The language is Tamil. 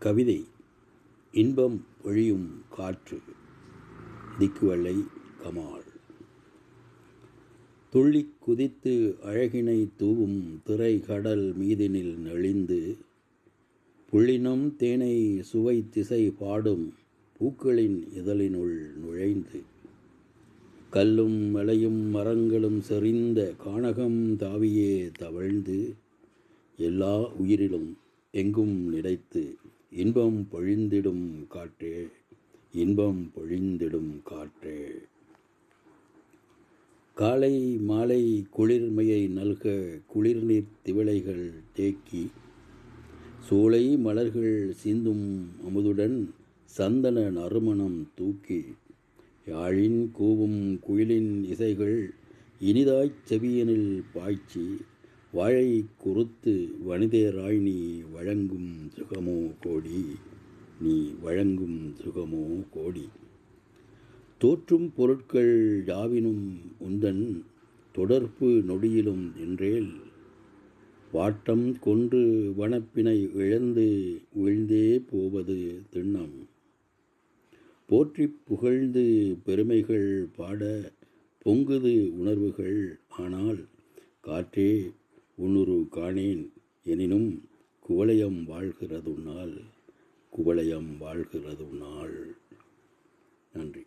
கவிதை இன்பம் ஒழியும் காற்று திக்குவள்ளை கமால். துள்ளிக் குதித்து அழகினை தூவும் திரை கடல் மீதினில் நெளிந்து புள்ளினம் தேனை சுவை திசை பாடும் பூக்களின் இதழினுள் நுழைந்து. கல்லும் மலையும் மரங்களும் செறிந்த கானகம் தாவியே தவழ்ந்து எல்லா உயிரிலும் எங்கும் நிலைத்து இன்பம் பொழிந்திடும் காற்றே இன்பம் பொழிந்திடும் காற்றே. காலை மாலை குளிர்மையை நல்க குளிர்நீர் திவளைகள் தேக்கி சோலை மலர்கள் சிந்தும் அமுதுடன் சந்தன நறுமணம் தூக்கி யாழின் கூவும் குயிலின் இசைகள் இனிதாய்ச் செவியனில் பாய்ச்சி வாழை குறுத்து வனிதேராய் நீ வழங்கும் சுகமோ கோடி? நீ வழங்கும் சுகமோ கோடி. தோற்றும் பொருட்கள் யாவினும் உந்தன் தொடர்பு நொடியிலும் என்றேல் வாட்டம் கொன்று வனப்பினை இழந்து வீழ்ந்தே போவது திண்ணம். போற்றி புகழ்ந்து பெருமைகள் பாட பொங்குது உணர்வுகள் ஆனால் காற்றே உன்னுரு காணேன் எனினும் குவளையம் வாழ்கிறது நாள் குவளையம் வாழ்கிறது நாள் நன்றி.